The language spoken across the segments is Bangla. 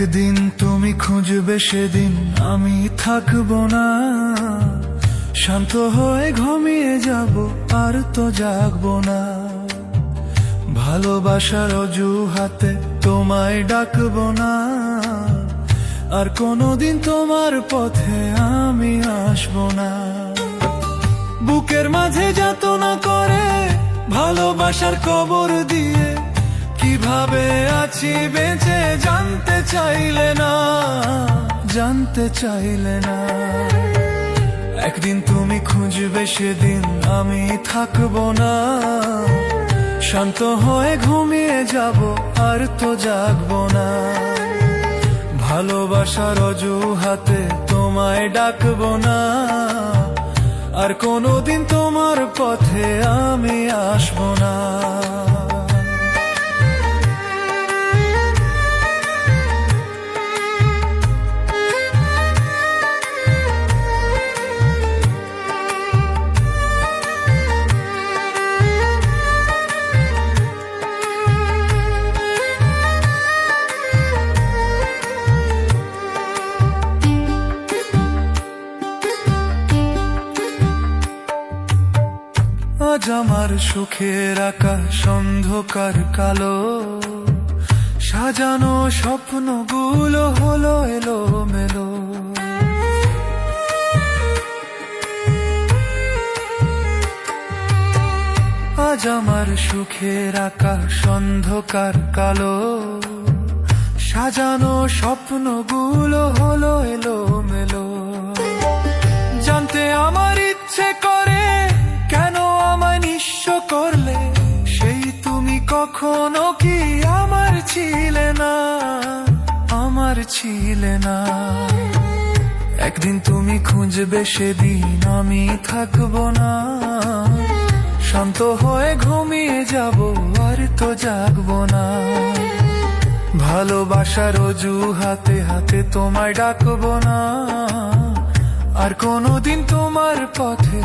একদিন তুমি খুঁজবে সেদিন আমি থাকব না। শান্ত হয়ে ঘুমিয়ে যাব, আর তো জাগবো না। ভালোবাসার অজুহাতে তোমায় ডাকবো না। আর কোনোদিন তোমার পথে আমি আসব না। বুকের মাঝে যাতনা করে ভালোবাসার কবর দিয়ে কীভাবে আছি বেঁচে জানতে চাইলে না, জানতে চাইলে না। একদিন তুমি খুঁজবে, সেদিন আমি থাকব না। শান্ত হয়ে ঘুমিয়ে যাব, আর তো জাগবো না। ভালোবাসার অজুহাতে তোমায় ডাকবো না। আর কোনোদিন তোমার পথে আমি আসব না। আজ আমার সুখের আকাশ অন্ধকার কালো। সাজানো স্বপ্নগুলো হলো এলো মেলো আজ আমার সুখের আকাশ অন্ধকার কালো। সাজানো স্বপ্ন স্বপ্নগুলো কখনো কি আমার ছিলে না? আমার ছিলে না। একদিন তুমি খুঁজবে, সেদিন আমি থাকব না। শান্ত হয়ে ঘুমিয়ে যাব, আর তো জাগবো না। ভালোবাসার অজু হাতে হাতে তোমায় ডাকবো না। আর কোনোদিন তোমার পথে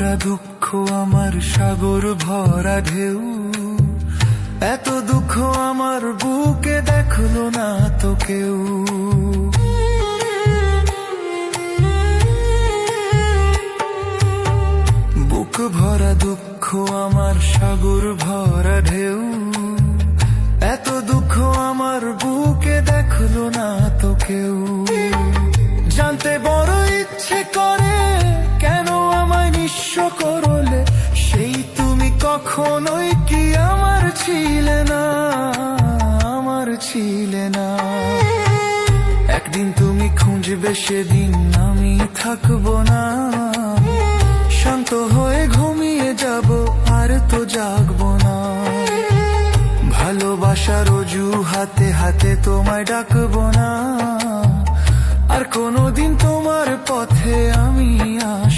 ভরা দুঃখ, আমার সাগর ভরা ঢেউ। এত দুঃখ আমার বুকে দেখল না তো কেউ। বুক ভরা দুঃখ, আমার সাগর ভরা ঢেউ। এত দুঃখ আমার বুকে দেখল না তো কেউ। কখনোই কি আমার ছিলে না, আমার ছিলে না। একদিন তুমি খুঁজবে, সেদিন আমি থাকব না। শান্ত হয়ে ঘুমিয়ে যাব, আর তো জাগবো না। ভালোবাসার অজু হাতে হাতে তোমায় ডাকবো না। আর কোনোদিন তোমার পথে আমি আস